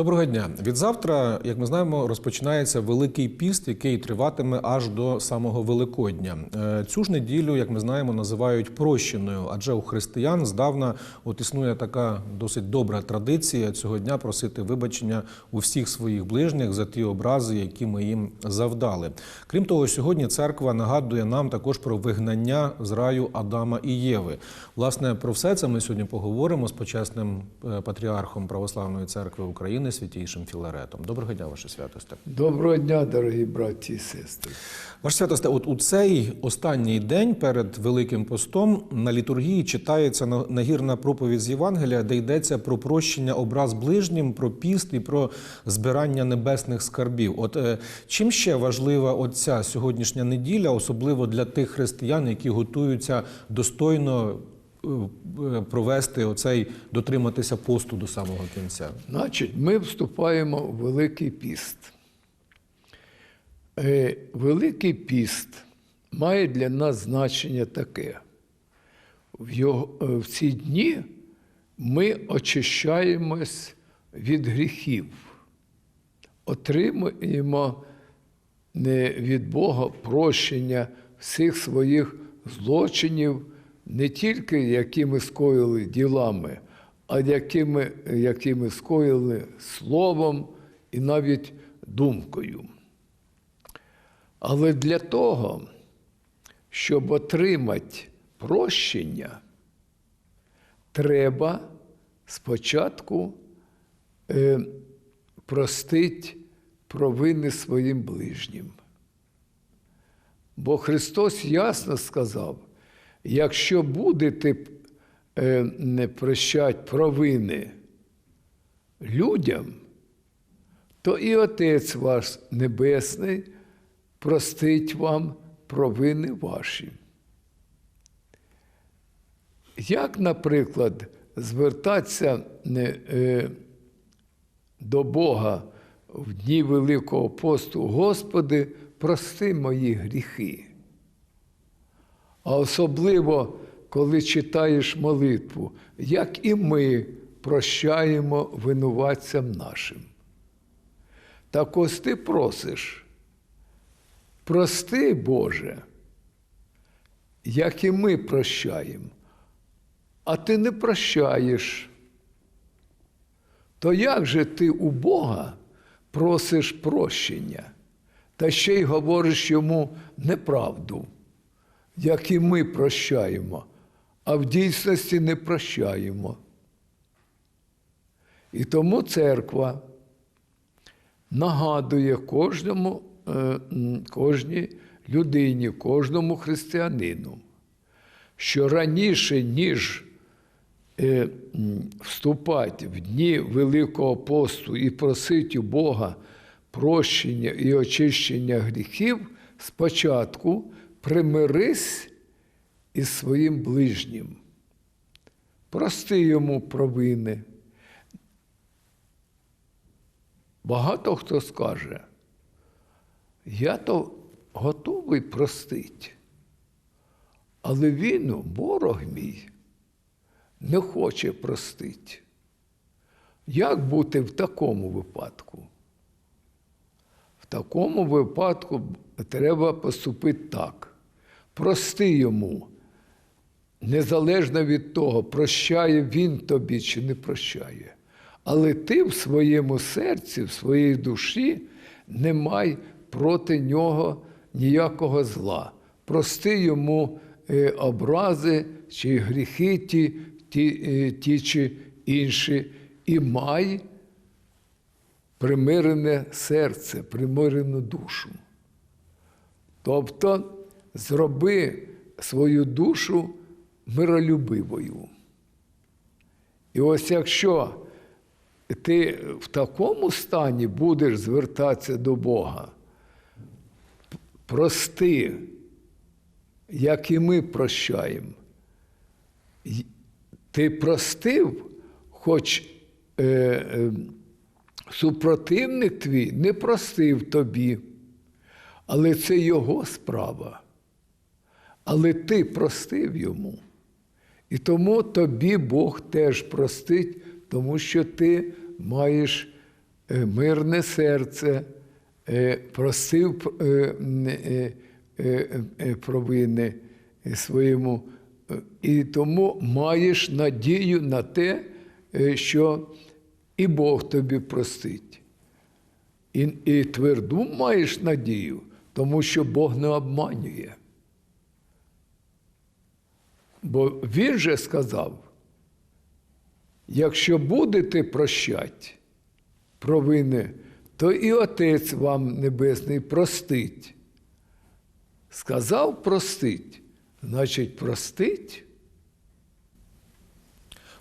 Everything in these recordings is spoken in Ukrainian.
Доброго дня. Від завтра, як ми знаємо, розпочинається Великий піст, який триватиме аж до самого Великодня. Е, Цю ж неділю, як ми знаємо, називають прощеною, адже у християн здавна от існує така досить добра традиція цього дня просити вибачення у всіх своїх ближніх за ті образи, які ми їм завдали. Крім того, сьогодні церква нагадує нам також про вигнання з раю Адама і Єви. Власне, про все це ми сьогодні поговоримо з почесним е, патріархом Православної церкви України, святійшим Філаретом. Доброго дня, ваше святосте. Доброго дня, дорогі браті і сестри. Ваше святосте, от у цей останній день перед Великим постом на літургії читається на- нагірна проповідь з Євангелія, де йдеться про прощення образ ближнім, про піст і про збирання небесних скарбів. От е, чим ще важлива оця сьогоднішня неділя, особливо для тих християн, які готуються достойно провести оцей дотриматися посту до самого кінця? Значить, ми вступаємо в Великий піст. Е, Великий піст має для нас значення таке. В, його, е, в ці дні ми очищаємось від гріхів, отримуємо від Бога прощення всіх своїх злочинів, не тільки які ми скоїли ділами, а які ми, які скоїли словом і навіть думкою. Але для того, щоб отримати прощення, треба спочатку е, простить провини своїм ближнім. Бо Христос ясно сказав: якщо будете не прощать провини людям, то і Отець ваш Небесний простить вам провини ваші. Як, наприклад, звертатися е, до Бога в дні Великого посту, Господи, прости мої гріхи. А особливо, коли читаєш молитву, як і ми прощаємо винуватцям нашим. Так ось ти просиш, прости, Боже, як і ми прощаємо, а ти не прощаєш. То як же ти у Бога просиш прощення, та ще й говориш йому неправду, як і ми прощаємо, а в дійсності не прощаємо. І тому церква нагадує кожному, е, кожній людині, кожному християнину, що раніше, ніж е, вступати в дні Великого посту і просити у Бога прощення і очищення гріхів, спочатку примирись із своїм ближнім. Прости йому провини. Багато хто скаже, я то готовий простити, але він, ворог мій, не хоче простити. Як бути в такому випадку? В такому випадку треба поступити так. Прости йому, незалежно від того, прощає він тобі чи не прощає. Але ти в своєму серці, в своїй душі не май проти нього ніякого зла. Прости йому е, образи чи гріхи ті, ті, е, ті чи інші, і май примирене серце, примирену душу. Тобто зроби свою душу миролюбивою. І ось якщо ти в такому стані будеш звертатися до Бога, прости, як і ми прощаємо. Ти простив, хоч е, е, супротивник твій не простив тобі, але це його справа. Але ти простив йому. І тому тобі Бог теж простить, тому що ти маєш е, мирне серце, е, простив е, провини своєму, і тому маєш надію на те, що і Бог тобі простить. І, і тверду маєш надію, тому що Бог не обманює. Бо він же сказав, якщо будете прощати провини, то і Отець вам Небесний простить. Сказав простить, значить простить.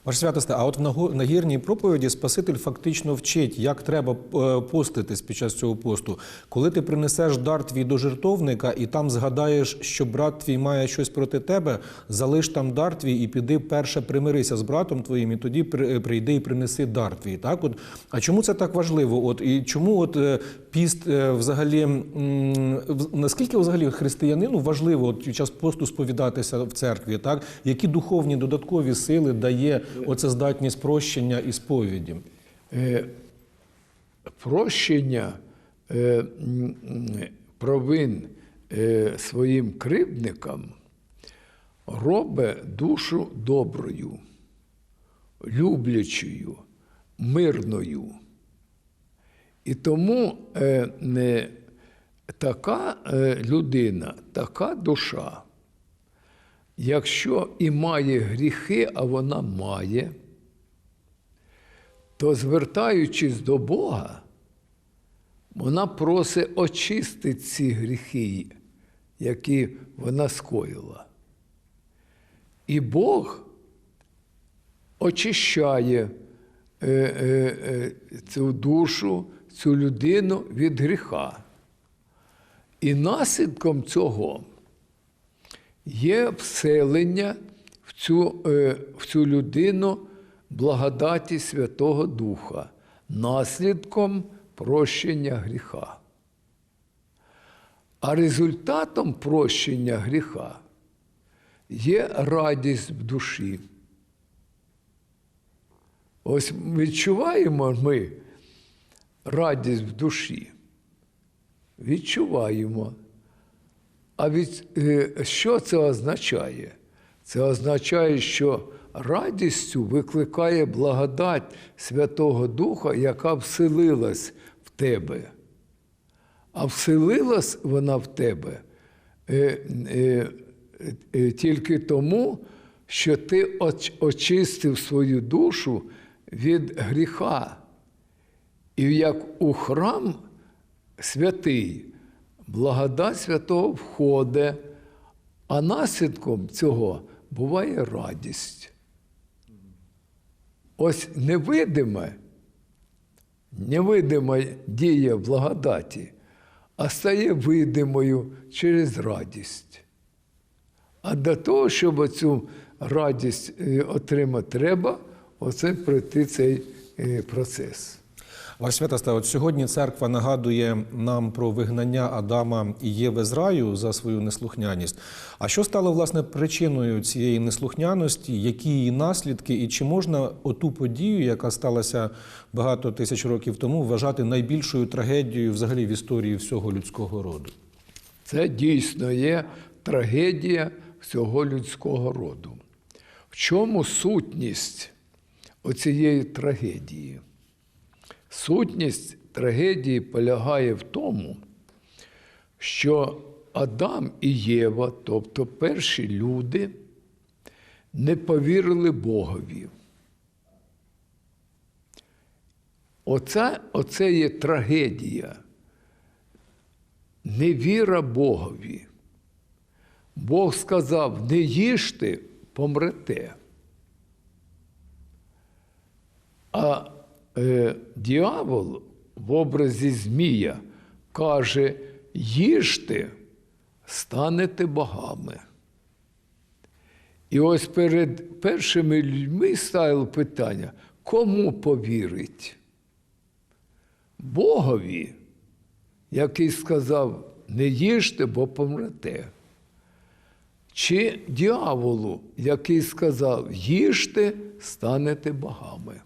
Ваше святосте, а от в нагірній проповіді Спаситель фактично вчить, як треба е, поститись під час цього посту. Коли ти принесеш дар твій до жертовника і там згадаєш, що брат твій має щось проти тебе, залиш там дар твій і піди перше примирися з братом твоїм, і тоді е, прийди і принеси дар твій. Так, от а чому це так важливо? От і чому от е, піст взагалі наскільки взагалі християнину важливо от під час посту сповідатися в церкві? Так, які духовні додаткові сили дає оця здатність прощення і сповіді? Е, прощення е, провин е, своїм кривдникам робить душу доброю, люблячою, мирною. І тому така людина, така душа, якщо і має гріхи, а вона має, то звертаючись до Бога, вона просить очистити ці гріхи, які вона скоїла. І Бог очищає е, е, е, цю душу, цю людину від гріха. І наслідком цього є вселення в цю, е, в цю людину благодаті Святого Духа, наслідком прощення гріха. А результатом прощення гріха є радість в душі. Ось відчуваємо ми радість в душі. Відчуваємо. А від, е, що це означає? Це означає, що радістю викликає благодать Святого Духа, яка вселилась в тебе. А вселилась вона в тебе е, е, тільки тому, що ти очистив свою душу від гріха. І як у храм святий, благодать святого входить, а наслідком цього буває радість. Ось невидиме, невидима дія благодаті, а стає видимою через радість. А для того, щоб цю радість е, отримати, треба оце пройти цей е, процес. Ваше святосте, от сьогодні церква нагадує нам про вигнання Адама і Єви з раю за свою неслухняність. А що стало власне причиною цієї неслухняності? Які її наслідки, і чи можна оту подію, яка сталася багато тисяч років тому, вважати найбільшою трагедією взагалі в історії всього людського роду? Це дійсно є трагедія всього людського роду. В чому сутність оцієї трагедії? Сутність трагедії полягає в тому, що Адам і Єва, тобто перші люди, не повірили Богові. Оце, оце є трагедія. Невіра Богові. Бог сказав: не їжте, помрете. А е, діавол в образі Змія каже: їжте, станете богами. І ось перед першими людьми ставило питання, кому повірить? Богові, який сказав, не їжте, бо помрете. Чи діаволу, який сказав, їжте, станете богами.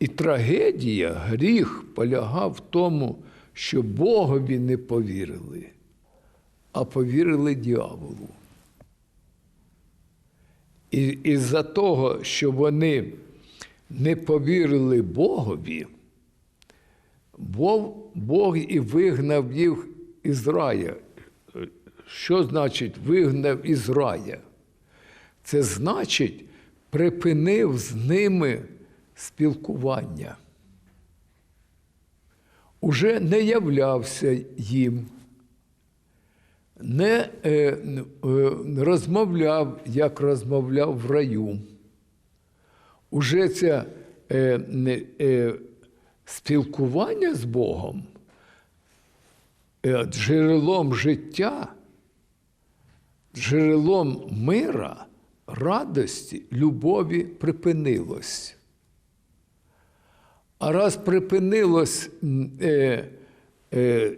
І трагедія, гріх полягав в тому, що Богові не повірили, а повірили дьяволу. І із-за того, що вони не повірили Богові, Бог, і вигнав їх із рая. Що значить вигнав із рая? Це значить, припинив з ними спілкування. Уже не являвся їм, не е, е, розмовляв, як розмовляв в раю. Уже це е, е, спілкування з Богом, е, джерелом життя, джерелом мира, радості, любові припинилось. А раз припинилось е, е,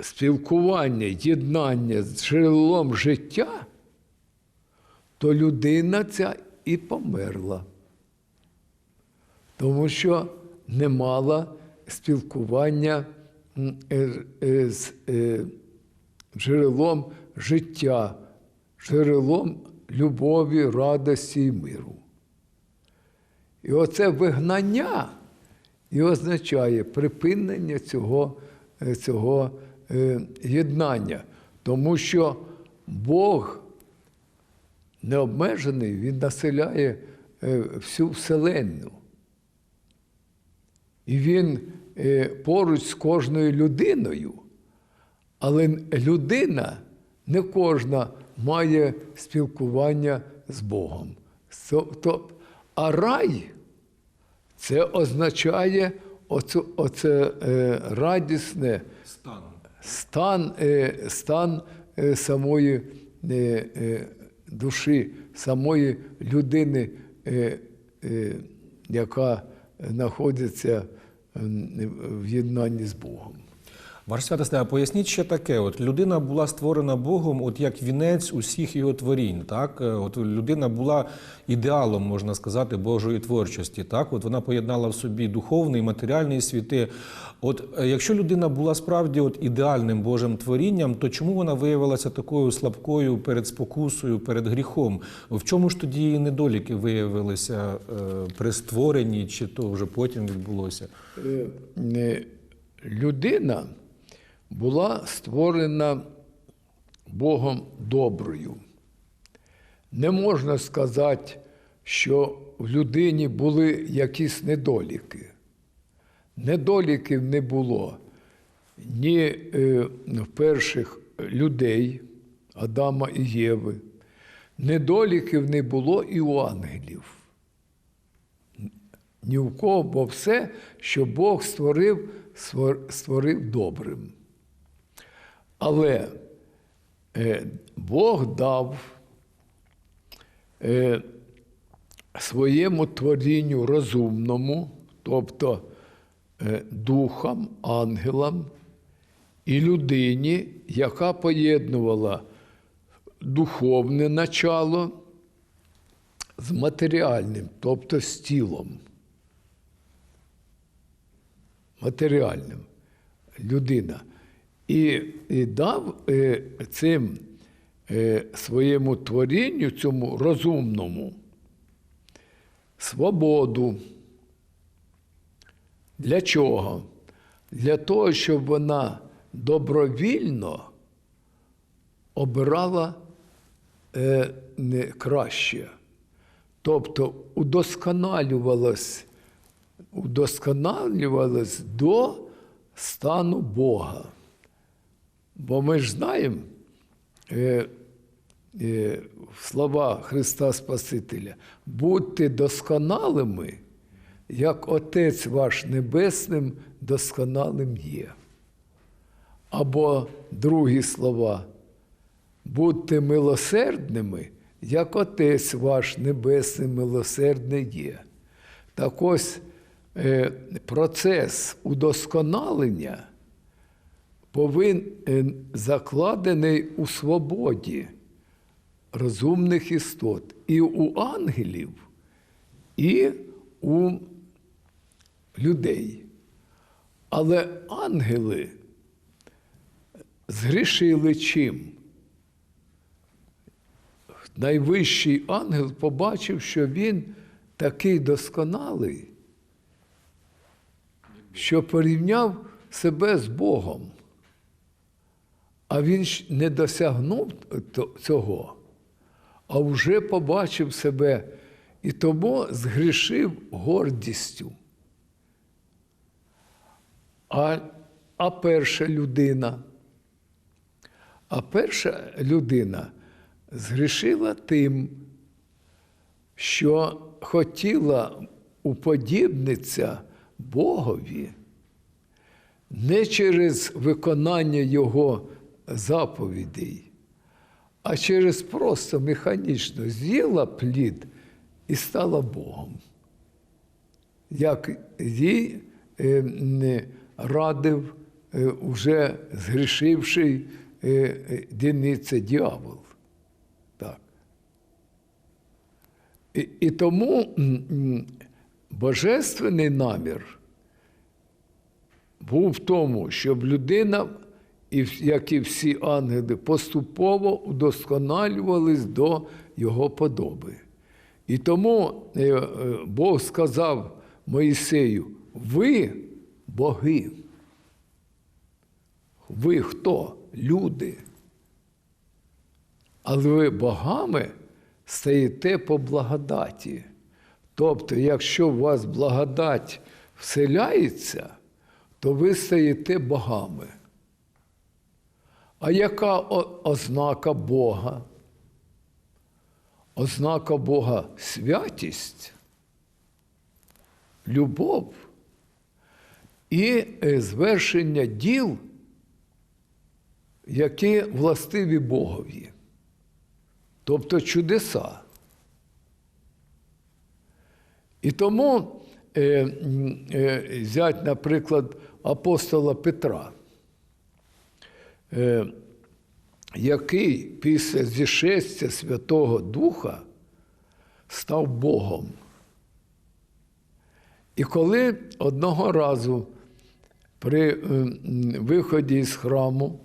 спілкування, єднання з джерелом життя, то людина ця і померла. Тому що не мала спілкування е, е, з е, джерелом життя, джерелом любові, радості і миру. І оце вигнання і означає припинення цього, е, цього е, єднання. Тому що Бог необмежений, Він населяє е, всю Вселенну. І він поруч з кожною людиною, але людина не кожна має спілкування з Богом. А рай це означає оце, оце е, радісне Стан. стан, е, стан е, самої е, е, душі, самої людини, е, е, яка знаходиться в єднанні з Богом. Святосте, а поясніть ще таке: от людина була створена Богом, от як вінець усіх його творінь. Так, Е, от людина була ідеалом, можна сказати, Божої творчості. Так, от вона поєднала в собі духовний, матеріальний світи. От е, якщо людина була справді от ідеальним Божим творінням, то чому вона виявилася такою слабкою перед спокусою, перед гріхом? В чому ж тоді її недоліки виявилися е, при створенні, чи то вже потім відбулося? Е, е, людина була створена Богом доброю. Не можна сказати, що в людині були якісь недоліки. Недоліків не було ні е, в перших людей Адама і Єви. Недоліків не було і у ангелів. Ні в кого, бо все, що Бог створив, створив добрим. Але е, Бог дав е, своєму творінню розумному, тобто е, духам, ангелам і людині, яка поєднувала духовне начало з матеріальним, тобто з тілом. Матеріальним людина. І, і дав е, цим е, своєму творінню, цьому розумному, свободу. Для чого? Для того, щоб вона добровільно обирала е, не краще. Тобто удосконалювалась, удосконалювалась до стану Бога. Бо ми ж знаємо е, е, слова Христа Спасителя, будьте досконалими, як Отець ваш Небесним досконалим є. Або другі слова, будьте милосердними, як Отець ваш Небесний милосердний є. Так ось е, процес удосконалення повинен закладений у свободі розумних істот і у ангелів, і у людей. Але ангели згрішили чим? Найвищий ангел побачив, що він такий досконалий, що порівняв себе з Богом. А він ж не досягнув цього, а вже побачив себе і тому згрішив гордістю. А, а перша людина, а перша людина згрішила тим, що хотіла уподібнитися Богові не через виконання Його заповідей, а через просто механічно з'їла плід і стала Богом. Як їй е, радив е, уже згрішивший е, е, діниця дьявол. Так. І, і тому божественний намір був в тому, щоб людина, і як і всі ангели, поступово удосконалювались до його подоби. І тому е, е, Бог сказав Моїсею: ви боги. Ви хто? Люди. Але ви богами стаєте по благодаті. Тобто, якщо у вас благодать вселяється, то ви стаєте богами. А яка ознака Бога? Ознака Бога святість, любов і е, звершення діл, які властиві Богові, тобто чудеса. І тому е, е, взять, наприклад, апостола Петра, е, який після зішестя Святого Духа став Богом. І коли одного разу при е, виході із храму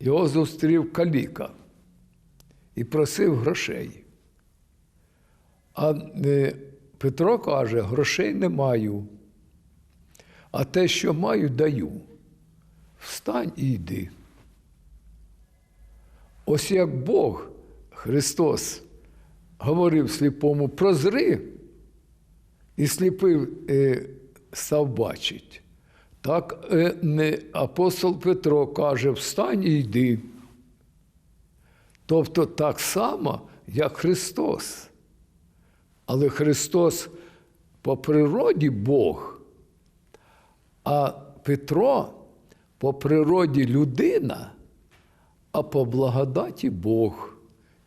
його зустрів каліка і просив грошей. А е, Петро каже: грошей не маю, а те, що маю, даю. Встань і йди. Ось як Бог, Христос, говорив сліпому прозри, і сліпий е, став бачить. Так е, апостол Петро каже: встань і йди. Тобто так само, як Христос. Але Христос по природі Бог, а Петро по природі людина, а по благодаті Бог.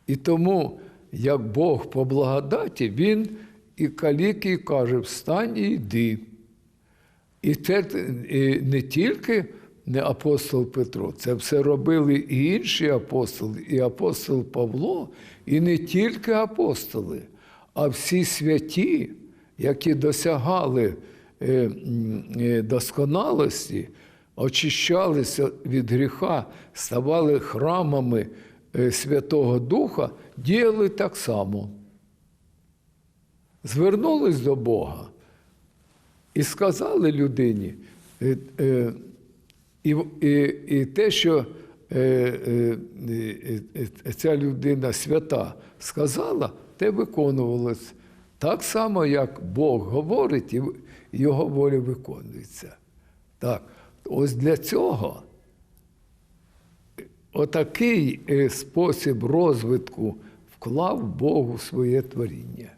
І тому, як Бог по благодаті, Він і каліки каже: встань і йди. І це не тільки не апостол Петро, це все робили і інші апостоли, і апостол Павло, і не тільки апостоли, а всі святі, які досягали е, е, досконалості, очищалися від гріха, ставали храмами е, Святого Духа, діяли так само. Звернулись до Бога і сказали людині, е, е, і, і, і те, що ця людина свята сказала, те виконувалось. Так само, як Бог говорить, і його воля виконується. Так, ось для цього отакий е, спосіб розвитку вклав Бог у своє творіння.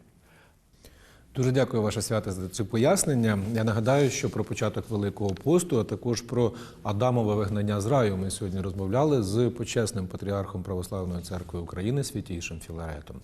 Дуже дякую, ваша свята, за ці пояснення. Я нагадаю, що про початок Великого посту, а також про Адамове вигнання з раю ми сьогодні розмовляли з почесним патріархом Православної церкви України святійшим Філаретом.